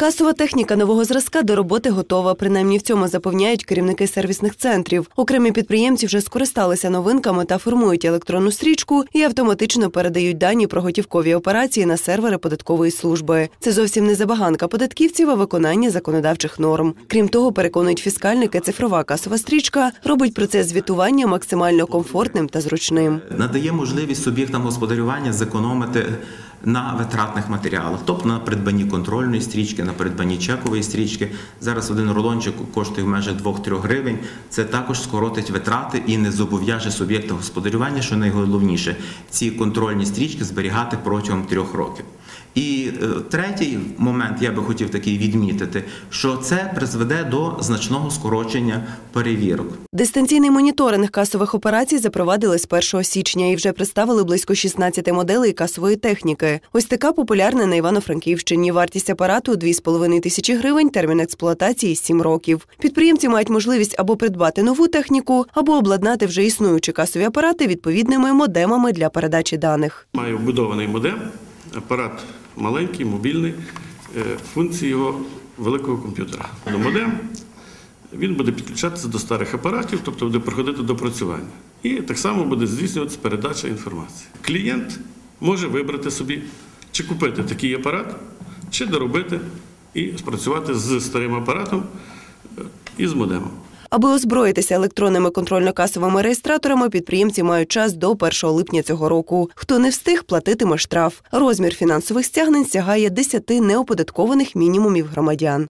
Касова техніка нового зразка до роботи готова. Принаймні в цьому запевняють керівники сервісних центрів. Окремі підприємці вже скористалися новинками та формують електронну стрічку і автоматично передають дані про готівкові операції на сервери податкової служби. Це зовсім не забаганка податківців, а виконання законодавчих норм. Крім того, переконують фіскальники, цифрова касова стрічка робить процес звітування максимально комфортним та зручним. надає можливість суб'єктам господарювання зекономити на витратних матеріалах, тобто на придбанні контрольної стрічки, на придбанні чекової стрічки. Зараз один рулончик коштує в межах 2-3 гривень. Це також скоротить витрати і не зобов'яже суб'єкта господарювання, що найголовніше, ці контрольні стрічки зберігати протягом трьох років. І е, третій момент я би хотів такий відмітити, що це призведе до значного скорочення перевірок. Дистанційний моніторинг касових операцій запровадили з 1 січня і вже представили близько 16 моделей касової техніки. Ось така популярна на Івано-Франківщині. Вартість апарату 2,5 тисячі гривень, термін експлуатації 7 років. Підприємці мають можливість або придбати нову техніку, або обладнати вже існуючі касові апарати відповідними модемами для передачі даних. Має вбудований модем, апарат маленький, мобільний, е, функції його великого комп'ютера. До модем він буде підключатися до старих апаратів, тобто буде проходити допрацювання. І так само буде здійснюватися передача інформації. Клієнт може вибрати собі, чи купити такий апарат, чи доробити і спрацювати з старим апаратом е, і з модемом. Аби озброїтися електронними контрольно-касовими реєстраторами, підприємці мають час до 1 липня цього року. Хто не встиг, платитиме штраф. Розмір фінансових стягнень сягає 10 неоподаткованих мінімумів громадян.